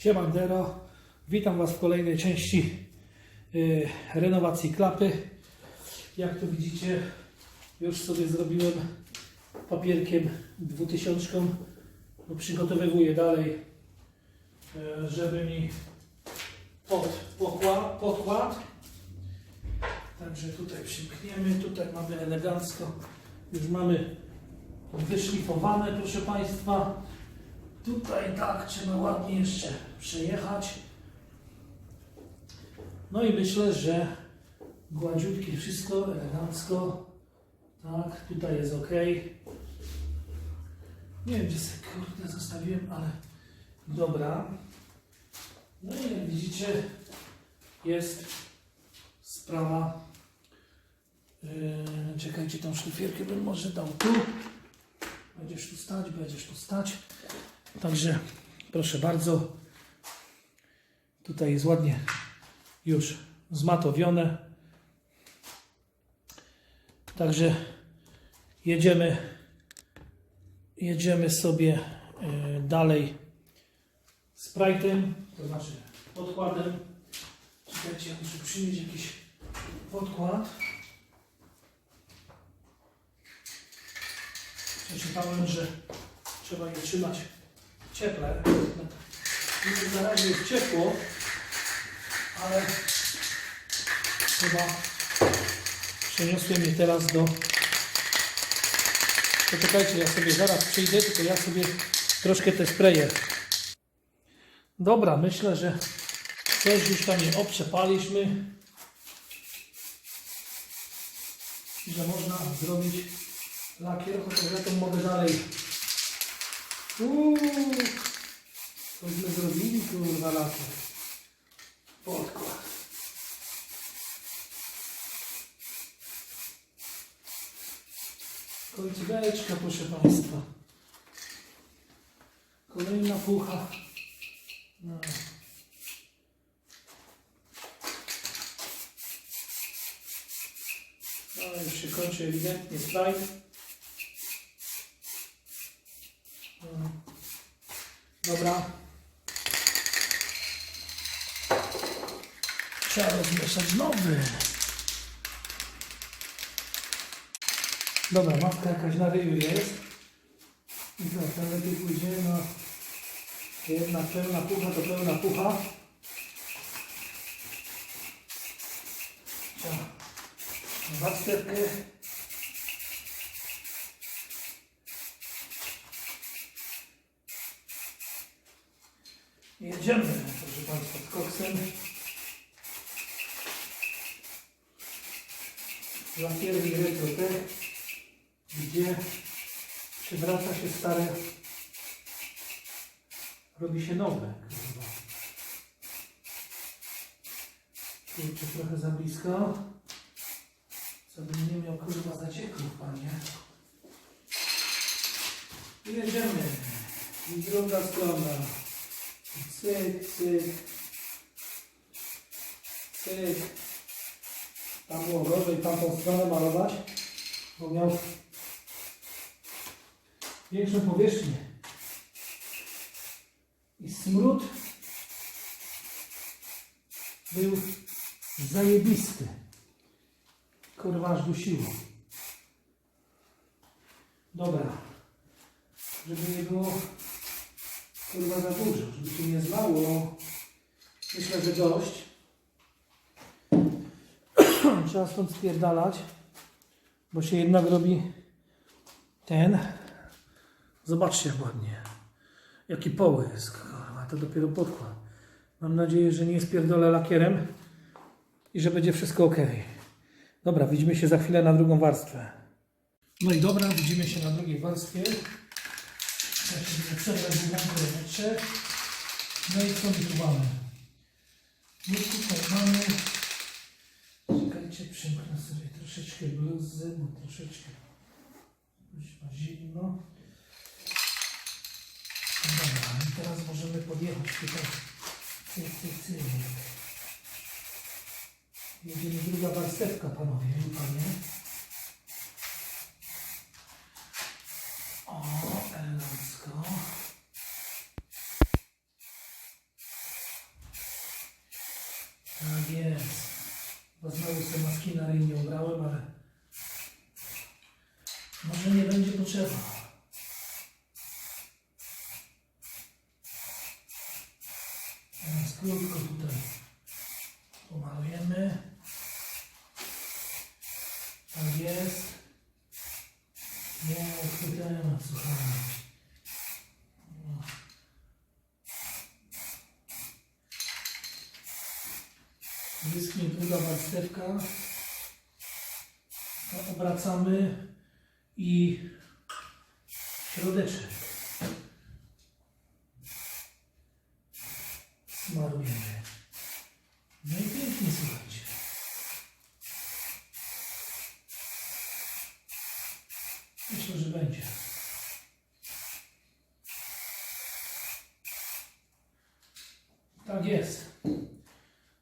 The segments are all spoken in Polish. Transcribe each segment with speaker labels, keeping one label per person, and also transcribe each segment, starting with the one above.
Speaker 1: Siemandero, witam Was w kolejnej części y, renowacji klapy. Jak tu widzicie, już sobie zrobiłem papierkiem 2000. No, przygotowywuję dalej, y, żeby mi pod, pokład. Także tutaj przymkniemy, tutaj mamy elegancko, już mamy wyszlifowane, proszę Państwa. Tutaj tak trzeba ładnie jeszcze przejechać. No i myślę, że gładziutkie wszystko, elegancko. Tak, tutaj jest ok. Nie wiem, gdzie sobie kurde zostawiłem, ale dobra. No i jak widzicie, jest sprawa. Yy, czekajcie, tą szlifierkę bym może dał tu. Będziesz tu stać, będziesz tu stać. Także proszę bardzo. Tutaj jest ładnie już zmatowione. Także jedziemy jedziemy sobie e, dalej sprite'em, to znaczy podkładem. Czekajcie, ja muszę przynieść jakiś podkład. Przeczytałem, że trzeba je trzymać cieple. Na razie jest ciepło, ale chyba przeniosłem je teraz do... Poczekajcie, ja sobie zaraz przyjdę, tylko ja sobie troszkę te spreje. Dobra, myślę, że coś już tam nie obczepaliśmy. Że można zrobić lakier, chociaż ja to mogę dalej Uuu, cośmy zrobili kurwa lato. Podkład. Końcóweczka, proszę Państwa. Kolejna pucha. No. No, już się kończy ewidentnie slajd. No. Dobra. Trzeba rozmieszać nowy. Dobra, matka jakaś na ryju jest. I to lepiej pójdzie, no. Jedna pełna pucha to pełna pucha. Trzeba warstewkę. Jedziemy, proszę Państwa, koksem. Lakierni Retrotech, gdzie przywraca się stare, robi się nowe. Kurczę, trochę za blisko. Co bym nie miał kurwa zacieków, panie. Jedziemy. I druga strona. Cyk, cyk. Cyk. Tam było gorzej tamtą stronę malować, bo miał większą powierzchnię. I smród był zajebisty. Kurwa, aż dusiło. Dobra. Żeby nie było kurwa za dużo, żeby się nie zlało. Myślę, że dość. Trzeba stąd spierdalać, bo się jednak robi ten. Zobaczcie jak ładnie. Jaki połysk. Kurwa, to dopiero podkład. Mam nadzieję, że nie spierdolę lakierem i że będzie wszystko ok. Dobra, widzimy się za chwilę na drugą warstwę. No i dobra, widzimy się na drugiej warstwie. Ja się będę przebrać w. No i co my tu mamy? My tutaj mamy... Czekajcie, przymknę sobie troszeczkę bluzy, bo troszeczkę już ma zimno. No Dobra, i teraz możemy podjechać tutaj. Cyk, cyk, cyk. Jedziemy druga warstewka, panowie i panie. O, elegancko. Chyba znowu sobie maski na ryj nie ubrałem, ale może nie będzie potrzeba. Teraz krótko tutaj pomalujemy. Tak jest. Nie, temat, słuchajcie. No. Wyschnie druga warstewka. Obracamy i środeczek. Smarujemy. No i pięknie, słuchajcie. Myślę, że będzie. Tak jest.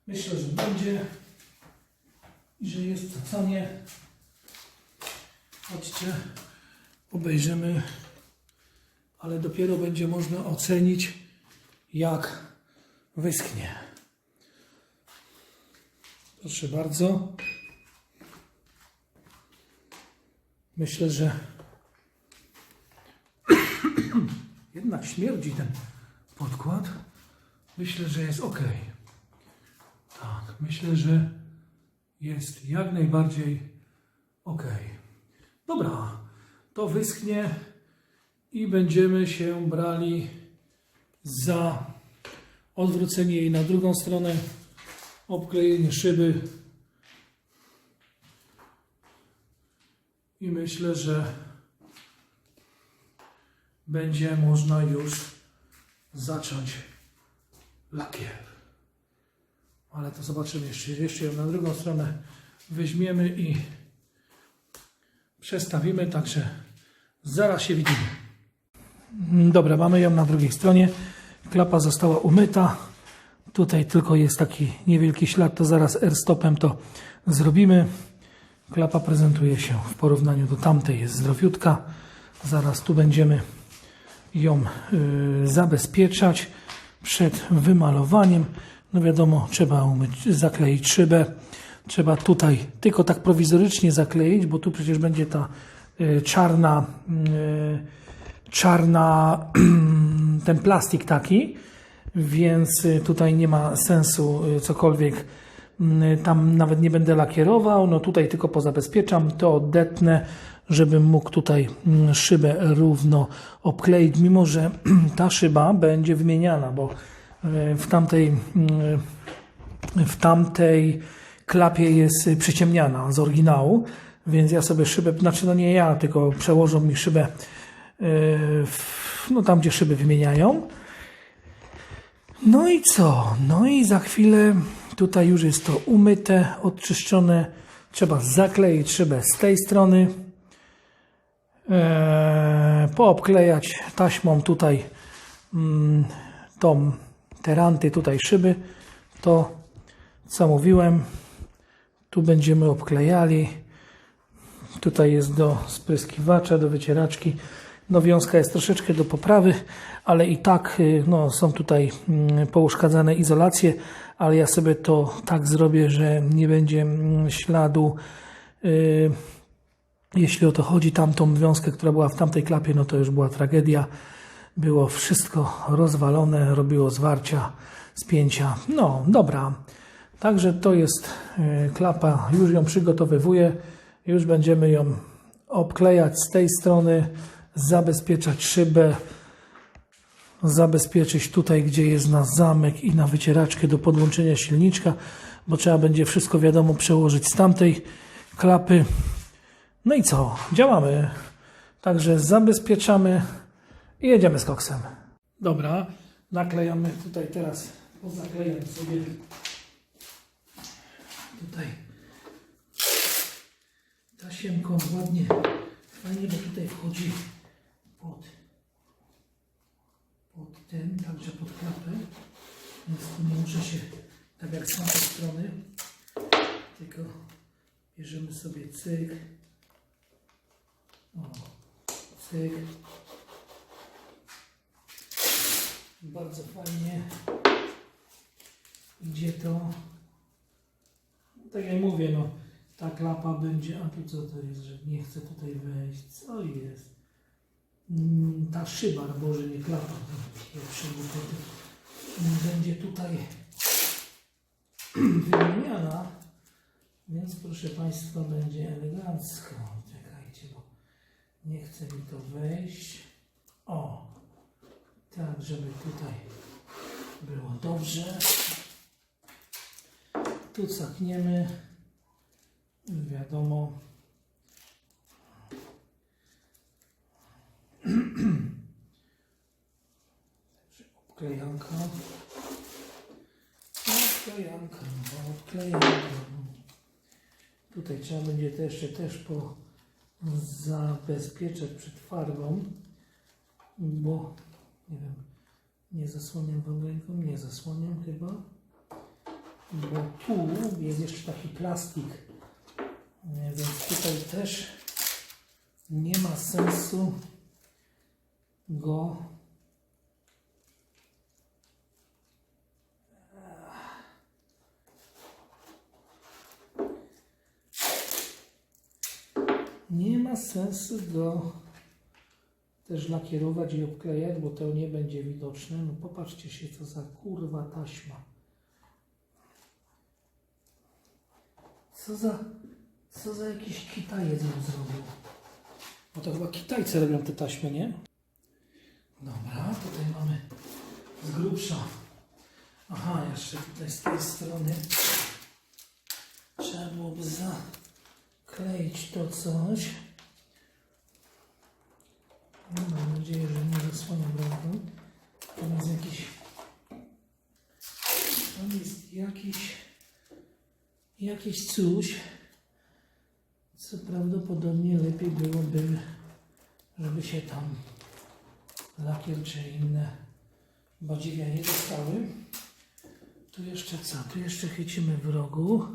Speaker 1: Myślę, że będzie i że jest to co nie. Chodźcie, obejrzymy, ale dopiero będzie można ocenić, jak wyschnie. Proszę bardzo. Myślę, że jednak śmierdzi ten podkład. Myślę, że jest ok. Tak, myślę, że jest jak najbardziej ok. Dobra, to wyschnie i będziemy się brali za odwrócenie jej na drugą stronę, obklejenie szyby. I myślę, że będzie można już zacząć lakier. Ale to zobaczymy jeszcze. Jeszcze ją na drugą stronę weźmiemy i przestawimy, także zaraz się widzimy. Mm, Dobra, mamy ją na drugiej stronie. Klapa została umyta. Tutaj tylko jest taki niewielki ślad, to zaraz R-stopem to zrobimy. Klapa prezentuje się w porównaniu do tamtej, jest zdrowiutka. Zaraz tu będziemy ją y, zabezpieczać przed wymalowaniem. No wiadomo, trzeba umyć, zakleić szybę. Trzeba tutaj tylko tak prowizorycznie zakleić, bo tu przecież będzie ta czarna, y, czarna ten plastik taki, więc y, tutaj nie ma sensu y, cokolwiek tam nawet nie będę lakierował, no tutaj tylko pozabezpieczam, to oddetnę, żebym mógł tutaj mm, szybę równo obkleić, mimo że ta szyba będzie wymieniana, bo y, w tamtej, w tamtej klapie jest y, przyciemniana z oryginału, więc ja sobie szybę, znaczy no nie ja, tylko przełożą mi szybę w- no tam, gdzie szyby wymieniają. No i co? No i za chwilę tutaj już jest to umyte, odczyszczone. Trzeba zakleić szybę z tej strony. Eee, poobklejać taśmą tutaj mm, tą teranty tutaj szyby. To co mówiłem. Tu będziemy obklejali. Tutaj jest do spryskiwacza, do wycieraczki. No wiązka jest troszeczkę do poprawy, ale i tak y, no, są tutaj mm, pouszkadzane izolacje, ale ja sobie to tak zrobię, że nie będzie mm, śladu. y, Jeśli o to chodzi, tamtą wiązkę, która była w tamtej klapie, no to już była tragedia. Było wszystko rozwalone, robiło zwarcia, spięcia. No, dobra. Także to jest y, klapa, już ją przygotowywuję. Już będziemy ją obklejać z tej strony, zabezpieczać szybę, zabezpieczyć tutaj, gdzie jest na zamek i na wycieraczkę do podłączenia silniczka, bo trzeba będzie wszystko wiadomo przełożyć z tamtej klapy. No i co? Działamy. Także zabezpieczamy i jedziemy z koksem. Dobra, naklejamy tutaj teraz, pozaklejam sobie tutaj tasiemką ładnie, fajnie, bo tutaj wchodzi pod, pod ten, także pod klapę, więc tu nie muszę się, tak jak z tamtej strony, tylko bierzemy sobie cyk, o, cyk, bardzo fajnie. Idzie to, Tak jak mówię, no ta klapa będzie, a tu co to jest, że nie chcę tutaj wejść, co jest? Mm, Ta szyba, Boże, nie klapa, Mm, będzie tutaj wymieniana, więc proszę Państwa, będzie elegancko. Czekajcie, bo nie chce mi to wejść. O, tak, żeby tutaj było dobrze. Tu cofniemy. Wiadomo. Obklejanka. Obklejanka, obklejanka. Tutaj trzeba będzie to jeszcze też po zabezpieczać przed farbą, bo nie wiem, nie zasłaniam wam ręką, nie zasłaniam chyba, bo tu jest jeszcze taki plastik, więc tutaj też nie ma sensu go nie ma sensu go też lakierować i obklejać, bo to nie będzie widoczne. No popatrzcie się, co za kurwa taśma. Co za, co za jakiś Kitajec ją zrobił. No to chyba Kitajcy robią te taśmy, nie? Dobra, tutaj mamy z grubsza. Aha, jeszcze tutaj z tej strony trzeba byłoby zakleić to coś. No, mam nadzieję, że nie zasłaniam ręką. Tam jest jakiś. Tam jest jakiś. Jakiś coś. Co prawdopodobnie lepiej byłoby, żeby się tam lakier czy inne badziewia nie dostały. Tu jeszcze co? Tu jeszcze chycimy w rogu.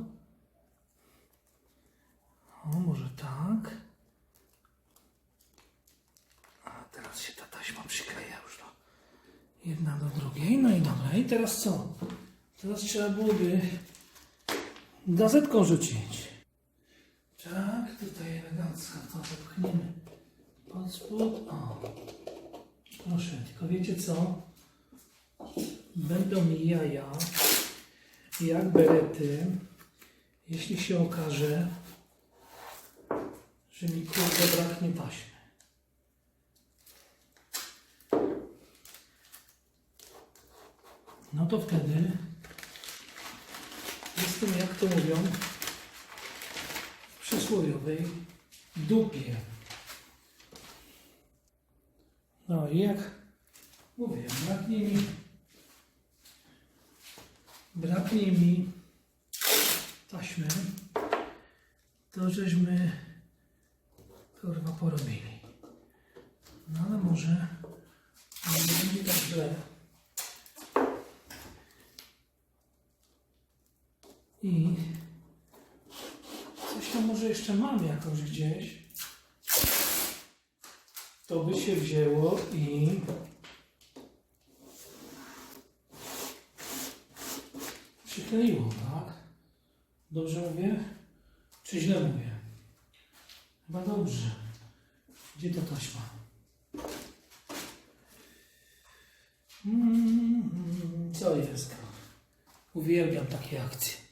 Speaker 1: O, może tak. A teraz się ta taśma przykleja już do jedna do drugiej. No i dobra. I teraz co? Teraz trzeba byłoby gazetką rzucić. Tak, tutaj elegancko to zepchniemy pod spód. O. Proszę, tylko wiecie co? Będą mi jaja, jak berety, jeśli się okaże, że mi kurde braknie taśmy. No to wtedy jestem, jak to mówią, przysłowiowej dupie. No i jak mówię, braknie mi braknie mi taśmy, to żeśmy kurwa porobili. No ale może nie będzie tak źle. I tam może jeszcze mam jakoś gdzieś. To by się wzięło i przykleiło, tak? Dobrze mówię? Czy źle mówię? Chyba dobrze. Gdzie ta taśma? Mm, co jest? Uwielbiam takie akcje.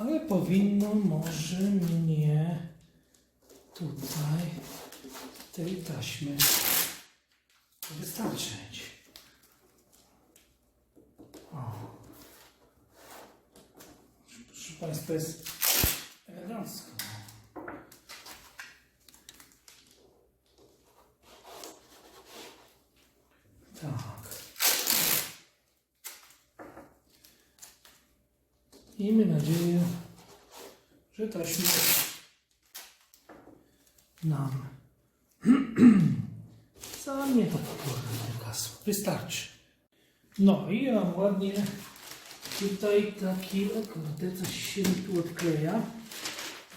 Speaker 1: Ale powinno może mnie tutaj tej taśmy wystarczyć. O. Proszę Państwa, jest elegancko. Tak. Miejmy nadzieję, że taśma nam zajmie to pokorne hasło. Wystarczy. No i ja mam ładnie tutaj taki, o kurde, coś się tu odkleja.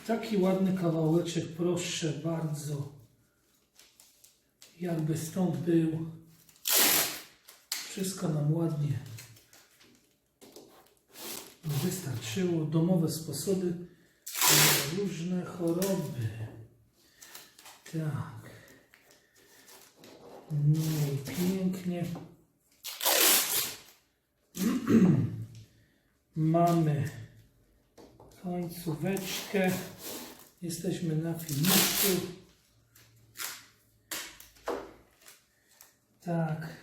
Speaker 1: Taki ładny kawałeczek, proszę bardzo. Jakby stąd był. Wszystko nam ładnie wystarczyło. Domowe sposoby różne choroby. Tak. No i pięknie. Mamy końcóweczkę. Jesteśmy na finiszu. Tak.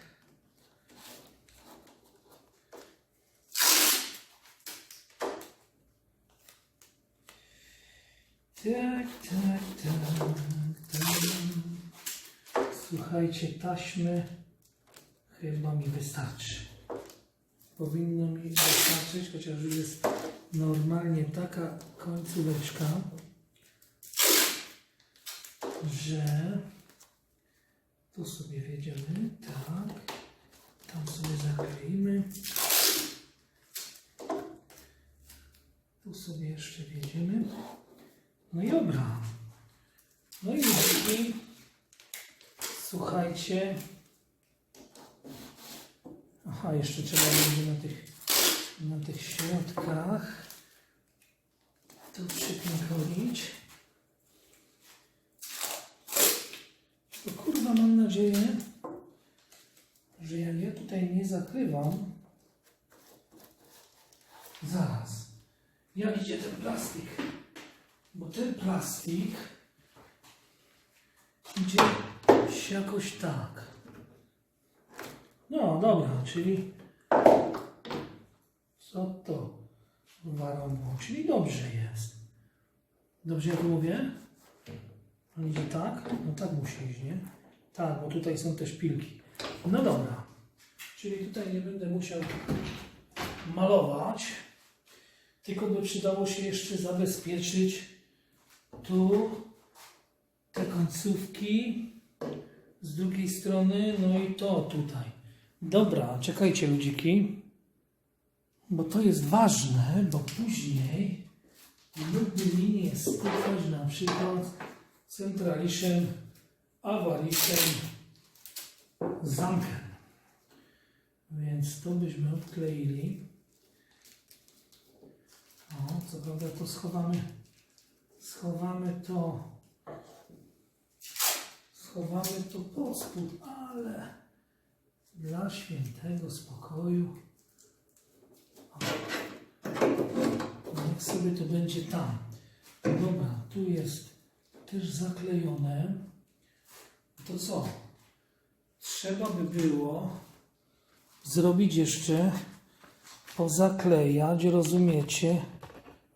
Speaker 1: Tak, tak, tak, tak. Słuchajcie, taśmy chyba mi wystarczy. Powinno mi wystarczyć, chociaż jest normalnie taka końcóweczka, że tu sobie wiedziemy, tak, tam sobie zakleimy. Tu sobie jeszcze wiedziemy. No i dobra. No i dalej. Słuchajcie. Aha, jeszcze trzeba będzie na tych, na tych środkach to przypinkolić. To kurwa mam nadzieję, że jak ja tutaj nie zakrywam, zaraz, jak idzie ten plastik? Bo ten plastik idzie jakoś tak. No dobra, czyli co to warunku? Czyli dobrze jest. Dobrze jak mówię? On idzie tak? No tak musi iść, nie? Tak, bo tutaj są te szpilki. No dobra. Czyli tutaj nie będę musiał malować, tylko by przydało się jeszcze zabezpieczyć tu te końcówki z drugiej strony, no i to tutaj. Dobra, czekajcie ludziki, bo to jest ważne, bo później mógłby linię stykać na przykład centraliszem, awariszem, zamkiem. Więc to byśmy odkleili. O, co prawda to schowamy, schowamy to, schowamy to pod spód, ale dla świętego spokoju o, niech sobie to będzie tam. Dobra, tu jest też zaklejone. To co? Trzeba by było zrobić jeszcze pozaklejać, rozumiecie,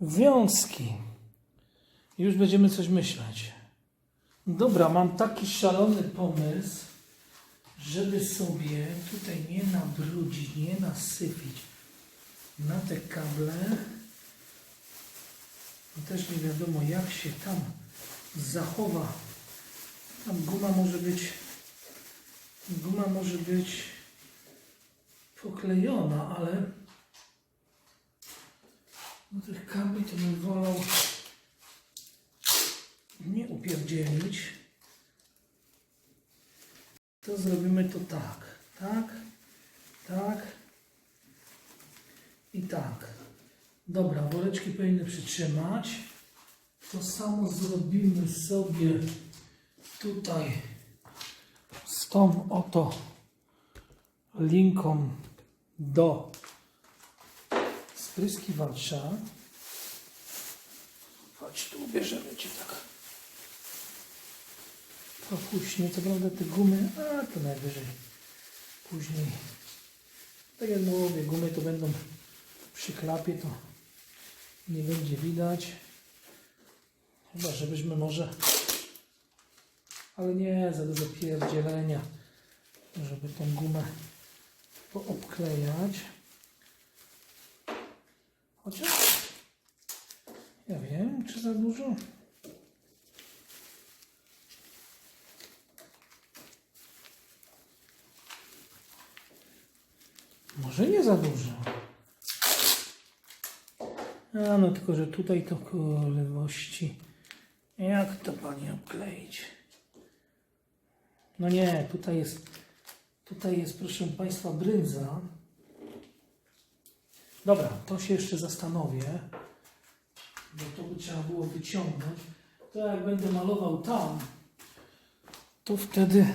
Speaker 1: wiązki. Już będziemy coś myśleć. Dobra, mam taki szalony pomysł, żeby sobie tutaj nie nabrudzić, nie nasypić na te kable. Też nie wiadomo jak się tam zachowa. Tam guma może być, guma może być poklejona, ale no tych kabli to bym wolał upierdzielić. To zrobimy to tak, tak, tak i tak. Dobra, woreczki powinny przytrzymać. To samo zrobimy sobie tutaj z tą oto linką do spryskiwacza. Chodź tu, ubierzemy Cię tak. Opuśnie, co prawda te gumy, a to najwyżej później. Tak jak mówię, gumy to będą przy klapie, to nie będzie widać. Chyba, żebyśmy może, ale nie, za dużo pierdzielenia, żeby tą gumę poobklejać. Chociaż ja wiem, czy za dużo. Może nie za dużo. A no tylko, że tutaj to kurwości. Jak to pani obkleić? No nie, tutaj jest, tutaj jest proszę Państwa brędza. Dobra, to się jeszcze zastanowię, bo to by trzeba było wyciągnąć. To jak będę malował tam, to wtedy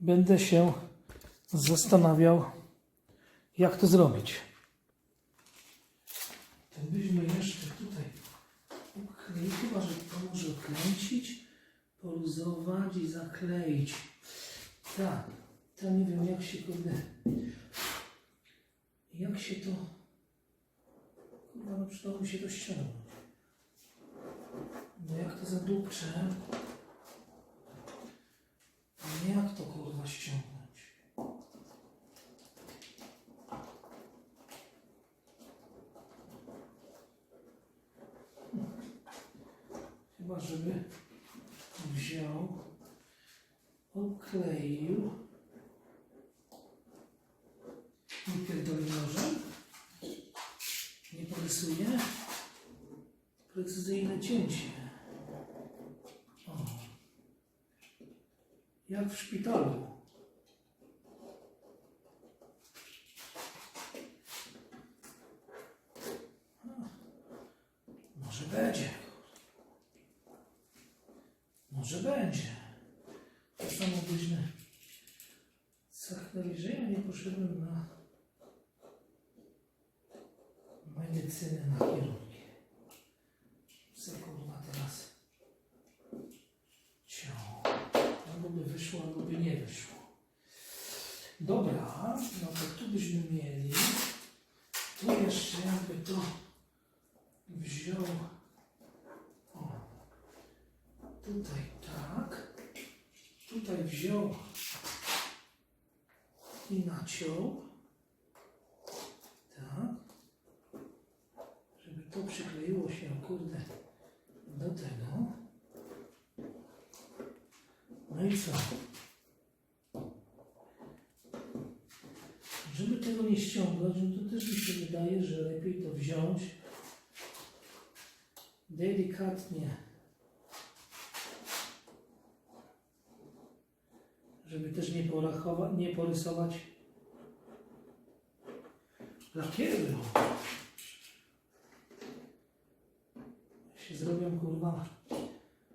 Speaker 1: będę się zastanawiał, jak to zrobić. To byśmy jeszcze tutaj ukleili, chyba że to może odkręcić, poluzować i zakleić. Tak, to nie wiem jak się kurde, jak się to, kurwa no przydałoby się to ściągnąć. No jak to zadupczę, jak to kurwa ściągnąć? Chyba, żeby wziął, okleił. Nie pierdoli nożem. Nie porysuje. Precyzyjne cięcie. O. Jak w szpitalu. A, Może będzie. Może będzie. To samo byśmy zachnęli, że poszedłem na medycynę, na chirurgię. Co kurwa teraz ciało. Albo by wyszło, albo by nie wyszło. Dobra, no to tu byśmy mieli. Tu jeszcze jakby to wziął. O. Tutaj tak. Tutaj wziął i naciął. Tak. Żeby to przykleiło się, kurde, do tego. No i co? Żeby tego nie ściągać, no to też mi się wydaje, że lepiej to wziąć delikatnie. Żeby też nie, porachować, nie porysować lakieru. Się zrobią kurwa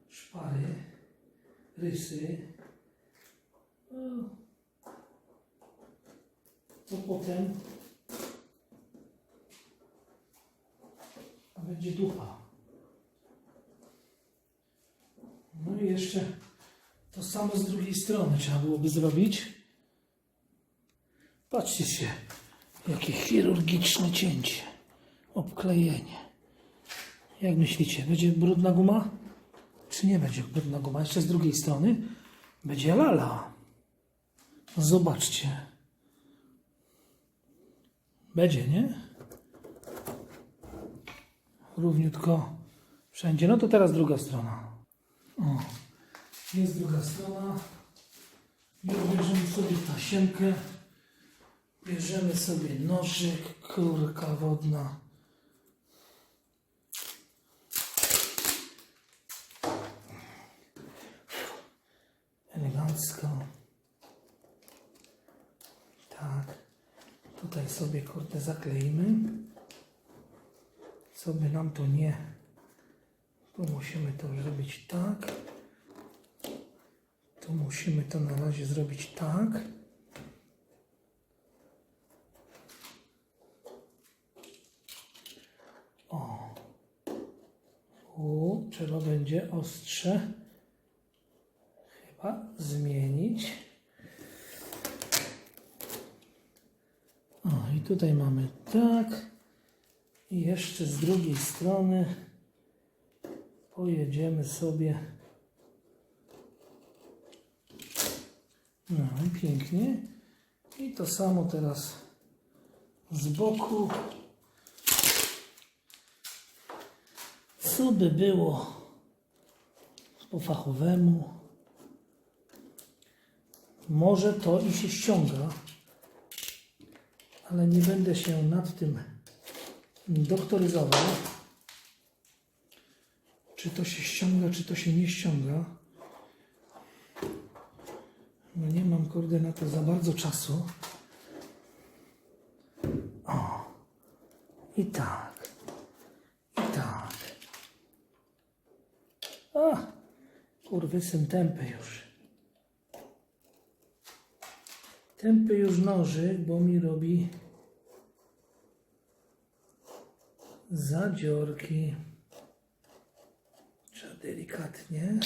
Speaker 1: szpary, rysy, no, to potem będzie dupa. No i jeszcze to samo z drugiej strony trzeba byłoby zrobić. Patrzcie się, jakie chirurgiczne cięcie, obklejenie. Jak myślicie, będzie brudna guma? Czy nie będzie brudna guma? Jeszcze z drugiej strony będzie lala. Zobaczcie. Będzie, nie? Równiutko wszędzie. No to teraz druga strona. O. Jest druga strona. Już bierzemy sobie tasiemkę. Bierzemy sobie nożyk, kurka wodna. Elegancko. Tak. Tutaj sobie kurde zakleimy. Co by nam to nie... Tu musimy to zrobić tak. Tu musimy to na razie zrobić tak. O. U, trzeba będzie ostrze Trzeba zmienić. O, i tutaj mamy tak. I jeszcze z drugiej strony pojedziemy sobie. No pięknie. I to samo teraz z boku. Co by było po fachowemu? Może to i się ściąga, ale nie będę się nad tym doktoryzował. Czy to się ściąga, czy to się nie ściąga. No nie mam kurde na to za bardzo czasu. O. I tak. I tak. A. Kurwysyn tępy już. Tępy już nożyk, bo mi robi zadziorki. Trzeba delikatnie.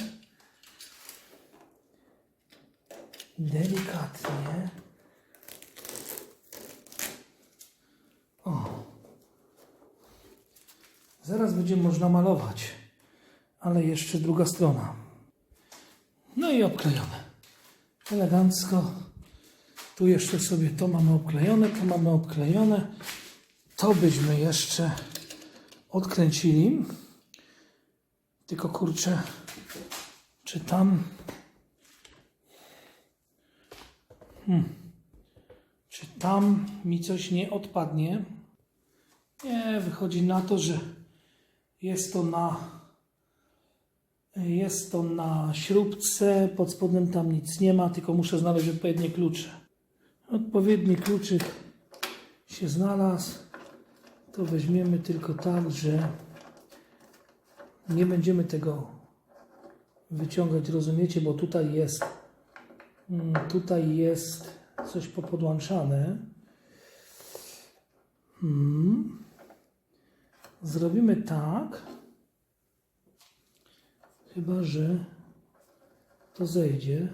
Speaker 1: Delikatnie. O. Zaraz będzie można malować, ale jeszcze druga strona. No i obklejone. Elegancko. Tu jeszcze sobie to mamy obklejone, to mamy obklejone. To byśmy jeszcze odkręcili. Tylko kurczę, czy tam. Hmm. Czy tam mi coś nie odpadnie? Nie, wychodzi na to, że jest to na. Jest to na śrubce, pod spodem tam nic nie ma, tylko muszę znaleźć odpowiednie klucze. Odpowiedni kluczyk się znalazł. To weźmiemy tylko tak, że nie będziemy tego wyciągać, rozumiecie, bo tutaj jest tutaj jest coś popodłączane. Hmm. Zrobimy tak. Chyba, że to zejdzie.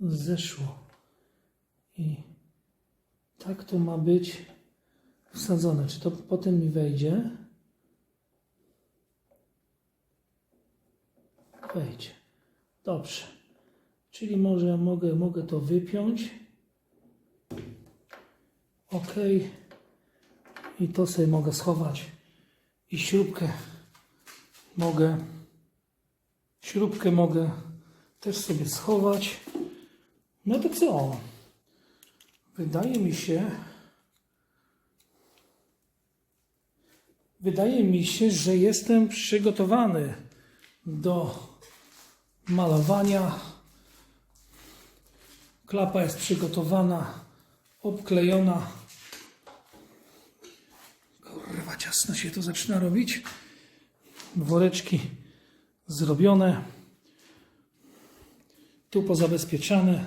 Speaker 1: Zeszło. I tak to ma być wsadzone. Czy to potem mi wejdzie? Wejdzie. Dobrze. Czyli może mogę, mogę to wypiąć. Ok. I to sobie mogę schować. I śrubkę mogę śrubkę mogę też sobie schować. No to co? Wydaje mi się, wydaje mi się, że jestem przygotowany do malowania. Klapa jest przygotowana, obklejona. Kurwa, ciasno się to zaczyna robić. Woreczki zrobione. Tu pozabezpieczane.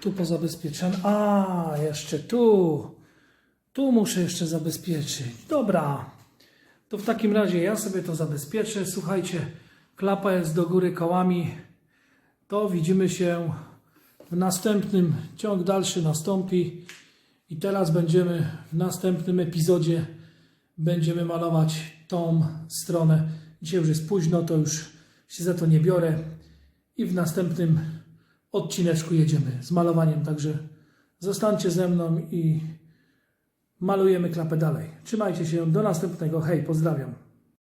Speaker 1: Tu pozabezpieczane. A, jeszcze tu. Tu muszę jeszcze zabezpieczyć. Dobra. To w takim razie ja sobie to zabezpieczę. Słuchajcie, klapa jest do góry kołami. To widzimy się w następnym. Ciąg dalszy nastąpi. I teraz będziemy w następnym epizodzie będziemy malować tą stronę. Dzisiaj już jest późno, to już się za to nie biorę. I w następnym odcineczku jedziemy z malowaniem. Także zostańcie ze mną i malujemy klapę dalej. Trzymajcie się, do następnego. Hej, pozdrawiam.